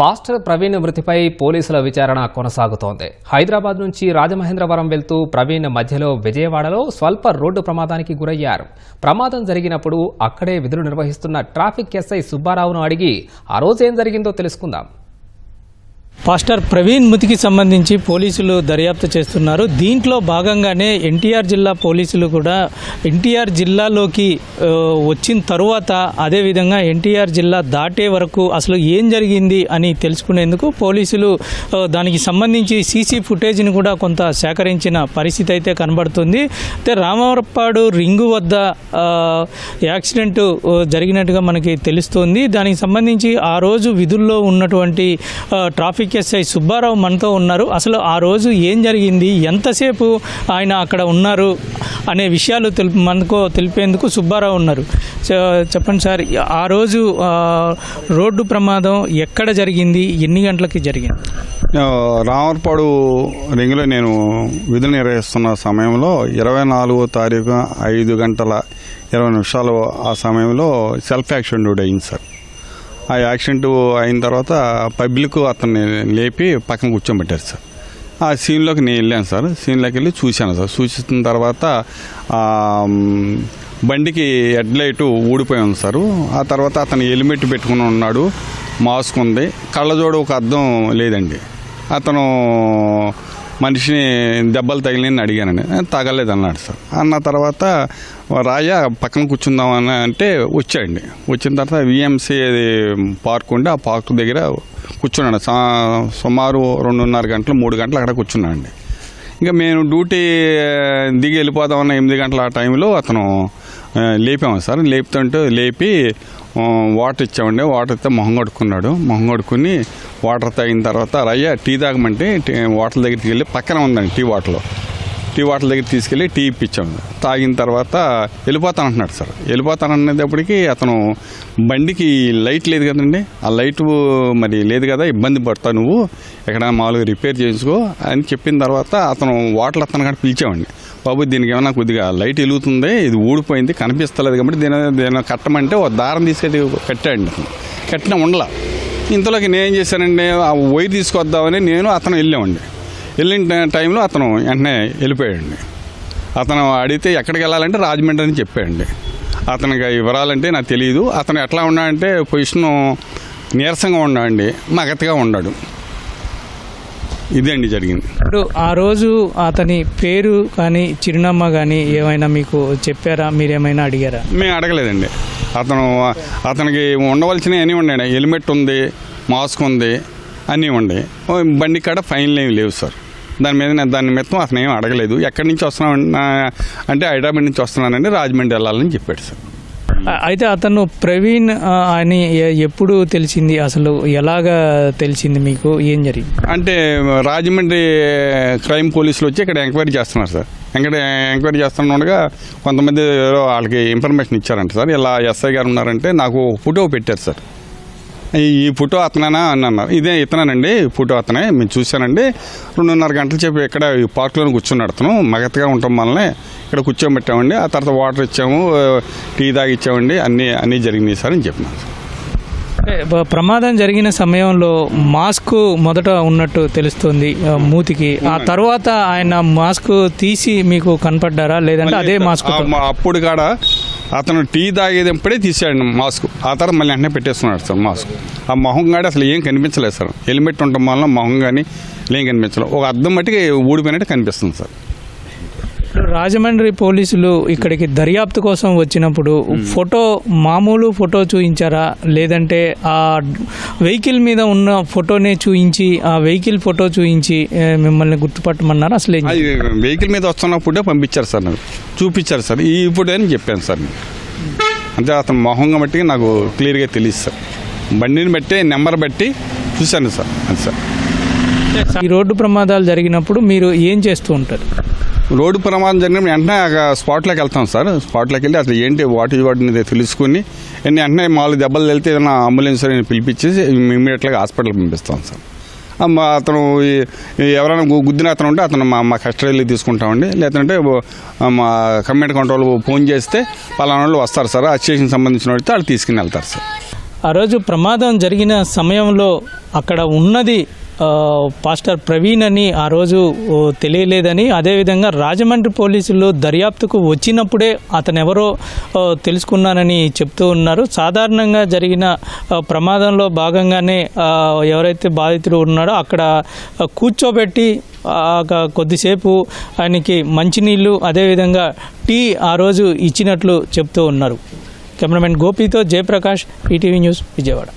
Pastor Praveen మృతిపై పోలీసుల విచారణ కొనసాగుతోంది. హైదరాబాద్ నుంచి రాజమహేంద్రవరం వెళ్తూ ప్రవీణ్ మధ్యలో విజయవాడలో స్వల్ప రోడ్డు ప్రమాదానికి గురయ్యారు. ప్రమాదం జరిగినప్పుడు అక్కడే విధులు నిర్వహిస్తున్న ట్రాఫిక్ ఎస్ఐ సుబ్బారావును అడిగి ఆ రోజు ఏం జరిగిందో తెలుసుకుందాం. పాస్టర్ ప్రవీణ్ మృతికి సంబంధించి పోలీసులు దర్యాప్తు చేస్తున్నారు. దీంట్లో భాగంగానే ఎన్టీఆర్ జిల్లా పోలీసులు కూడా ఎన్టీఆర్ జిల్లాలోకి వచ్చిన తరువాత అదేవిధంగా ఎన్టీఆర్ జిల్లా దాటే వరకు అసలు ఏం జరిగింది అని తెలుసుకునేందుకు పోలీసులు దానికి సంబంధించి సీసీ ఫుటేజ్ని కూడా కొంత సేకరించిన పరిస్థితి అయితే కనబడుతుంది. అయితే రామవరపాడు రింగు వద్ద యాక్సిడెంట్ జరిగినట్టుగా మనకి తెలుస్తోంది. దానికి సంబంధించి ఆ రోజు విధుల్లో ఉన్నటువంటి ట్రాఫిక్ ఎస్ఐ సుబ్బారావు మనతో ఉన్నారు. అసలు ఆ రోజు ఏం జరిగింది? ఎంతసేపు ఆయన అక్కడ ఉన్నారు? అనే విషయాలు తెలుపు మనకు తెలిపేందుకు సుబ్బారావు ఉన్నారు. చ- చెప్పండి సార్ ఆ రోజు రోడ్డు ప్రమాదం ఎక్కడ జరిగింది? ఎన్ని గంటలకి జరిగింది? రావర్పాడు రామర్పాడు రింగులో నేను విధులు నిర్వహిస్తున్న సమయంలో ఇరవై నాలుగో తారీఖు ఐదు గంటల ఇరవై నిమిషాలు ఆ సమయంలో సెల్ఫ్ యాక్సిడెంట్ అయింది సార్. ఆ యాక్సిడెంట్ అయిన తర్వాత పబ్లిక్ అతన్ని లేపి పక్కన కూర్చోబెట్టారు సార్. ఆ సీన్లోకి నేను వెళ్ళాను సార్. సీన్లోకి వెళ్ళి చూశాను సార్. చూసిన తర్వాత బండికి హెడ్ లైట్ ఊడిపోయి ఉంది సార్. ఆ తర్వాత అతను హెల్మెట్ పెట్టుకుని ఉన్నాడు. మాస్క్ ఉంది. కళ్ళజోడు ఒక అర్థం లేదండి. అతను మనిషిని దెబ్బలు తగిలిందని అడిగానండి. తగలేదు అన్నాడు సార్. అన్న తర్వాత రాయ పక్కన కూర్చుందామని అంటే వచ్చాడండి. వచ్చిన తర్వాత విఎంసీ పార్క్ ఉండి ఆ పార్క్ దగ్గర కూర్చున్నాడు. సా- సుమారు రెండున్నర గంటలు మూడు గంటలు అక్కడ కూర్చున్నాడండి. ఇంకా మేము డ్యూటీ దిగి వెళ్ళిపోదామన్న ఎనిమిది గంటల ఆ టైంలో అతను లేపాము సార్. లేపుతుంటే లేపి వాటర్ ఇచ్చామండి. వాటర్ ఇస్తే మొహం కడుక్కున్నాడు. మొహం కడుక్కుని వాటర్ తాగిన తర్వాత రయ్య టీ తాగమంటే వాటర్ దగ్గరికి వెళ్ళి పక్కన ఉందండి టీ వాటర్లో టీ వాటర్ దగ్గర తీసుకెళ్ళి టీ ఇప్పించాము తాగిన తర్వాత వెళ్ళిపోతానంటున్నాడు సార్. వెళ్ళిపోతాననేటప్పటికి అతను బండికి లైట్ లేదు కదండి. ఆ లైట్ మరి లేదు కదా ఇబ్బంది పడతా నువ్వు. ఎక్కడ మామూలుగా రిపేర్ చేసుకో అని చెప్పిన తర్వాత అతను వాటర్ అతను కానీ పిలిచామండి బాబు దీనికి ఏమైనా కొద్దిగా లైట్ వెలుగుతుంది ఇది ఊడిపోయింది కనిపిస్తలేదు కాబట్టి దీని దీని కట్టమంటే ఒక దారం తీసుకెళ్ళి కట్టాడండి అతను. కట్టిన ఉండలా. ఇంతలోకి నేను ఏం చేశానండి ఆ వైర్ తీసుకొద్దామని నేను అతను వెళ్ళామండి వెళ్ళిన టైంలో అతను వెంటనే వెళ్ళిపోయాడండి. అతను అడిగితే ఎక్కడికి వెళ్ళాలంటే రాజమండ్రి అని చెప్పాడండి. అతనికి వివరాలంటే నాకు తెలియదు అతను ఎట్లా ఉన్నాడంటే పొజిషన్ నీరసంగా ఉన్నాడండి. మగతగా ఉన్నాడు. ఇదండి జరిగింది. ఇప్పుడు ఆ రోజు అతని పేరు కానీ చిరునామా కానీ ఏమైనా మీకు చెప్పారా? మీరేమైనా అడిగారా? మేము అడగలేదండి. అతను అతనికి ఉండవలసినవి అన్నీ ఉన్నాయి. హెల్మెట్ ఉంది మాస్క్ ఉంది అన్నీ ఓ బండి కాడ ఫైన్లు ఏమి లేవు సార్. దాని మీద నేను దాని మొత్తం అతను ఏం అడగలేదు. ఎక్కడి నుంచి వస్తున్నావు అంటే హైదరాబాద్ నుంచి వస్తున్నానండి రాజమండ్రి వెళ్ళాలని చెప్పాడు సార్. అయితే అతను ప్రవీణ్ అని ఎప్పుడు తెలిసింది? అసలు ఎలాగా తెలిసింది మీకు? ఏం జరిగింది? అంటే రాజమండ్రి క్రైమ్ పోలీసులు వచ్చి ఇక్కడ ఎంక్వైరీ చేస్తున్నారు సార్. ఇక్కడ ఎంక్వైరీ చేస్తుండగా కొంతమంది వాళ్ళకి ఇన్ఫర్మేషన్ ఇచ్చారంట సార్. ఇలా ఎస్ఐ గారు ఉన్నారంటే నాకు ఫోటో పెట్టారు సార్. ఈ ఫోటో అతనేనా అని అన్నారు. ఇదే ఇతనేనండి ఈ ఫోటో అతనే. మేము చూశానండి. రెండున్నర గంటలు చెప్పి ఇక్కడ ఈ పార్క్లో కూర్చున్నాడు అతను. మగతగా ఉండటం వల్లనే ఇక్కడ కూర్చోబెట్టామండి. ఆ తర్వాత వాటర్ ఇచ్చాము టీ తాగి ఇచ్చామండి అన్నీ అన్నీ జరిగినాయి సార్ అని బ- ప్రమాదం జరిగిన సమయంలో మాస్క్ మొదట ఉన్నట్టు తెలుస్తుంది మూతికి. ఆ తర్వాత ఆయన మాస్క్ తీసి మీకు కనపడ్డారా? లేదంటే అదే మాస్క్ అప్పుడు కాడ అతను టీ తాగేటప్పుడే తీసాడు మాస్క్. ఆ తర్వాత మళ్ళీ వెంటనే పెట్టేస్తున్నాడు సార్ మాస్క్. ఆ మొహం కాడ అసలు ఏం కనిపించలేదు సార్. హెల్మెట్ ఉండటం వల్ల మొహం కానీ ఏం కనిపించలేదు. ఒక అర్థం మట్టికి ఊడిపోయినట్టు కనిపిస్తుంది సార్. రాజమండ్రి పోలీసులు ఇక్కడికి దర్యాప్తు కోసం వచ్చినప్పుడు ఫోటో మామూలు ఫోటో చూపించారా లేదంటే ఆ వెహికల్ మీద ఉన్న ఫోటోనే చూపించి ఆ వెహికల్ ఫోటో చూపించి మిమ్మల్ని గుర్తుపట్టమన్నారు? అసలు వెహికల్ మీద వస్తున్నప్పుడే పంపించారు సార్ నాకు. చూపించారు సార్. ఈ ఇప్పుడు అని చెప్పాను సార్. అంటే అతను మొహంగా బట్టి నాకు క్లియర్గా తెలియదు సార్. బండిని బట్టి నెంబర్ బట్టి చూశాను సార్. అది సార్. ఈ రోడ్డు ప్రమాదాలు జరిగినప్పుడు మీరు ఏం చేస్తూ ఉంటారు? రోడ్డు ప్రమాదం జరిగిన వెంటనే స్పాట్లోకి వెళ్తాం సార్. స్పాట్లోకి వెళ్ళి అసలు ఏంటి వాట్ వాటిని వాట్ అనేది తెలుసుకుని వెంటనే మామూలు దెబ్బలు వెళ్తే ఏదైనా అంబులెన్స్ అని పిలిపించేసి ఇమీడియట్గా హాస్పిటల్కి పంపిస్తాం సార్. అతను ఎవరైనా గుద్దిన అతను ఉంటే అతను మా మా కస్టడీలో తీసుకుంటామండి. లేదంటే మా కమ్యూనిటీ కంట్రోల్ ఫోన్ చేస్తే పలానా వాళ్ళు వస్తారు సార్. ఆ సంబంధించిన వాడితే వాళ్ళు తీసుకుని వెళ్తారు సార్. ఆ రోజు ప్రమాదం జరిగిన సమయంలో అక్కడ ఉన్నది పాస్టర్ ప్రవీణ్ అని ఆ రోజు తెలియలేదని అదేవిధంగా రాజమండ్రి పోలీసులు దర్యాప్తుకు వచ్చినప్పుడే అతను ఎవరో తెలుసుకున్నానని చెప్తూ ఉన్నారు. సాధారణంగా జరిగిన ప్రమాదంలో భాగంగానే ఎవరైతే బాధితుడు ఉన్నాడో అక్కడ కూర్చోబెట్టి ఒక కొద్దిసేపు ఆయనకి మంచినీళ్ళు అదేవిధంగా టీ ఆ రోజు ఇచ్చినట్లు చెప్తూ ఉన్నారు. కెమెరామెన్ గోపితో జయప్రకాష్ ఈటీవీ న్యూస్ విజయవాడ.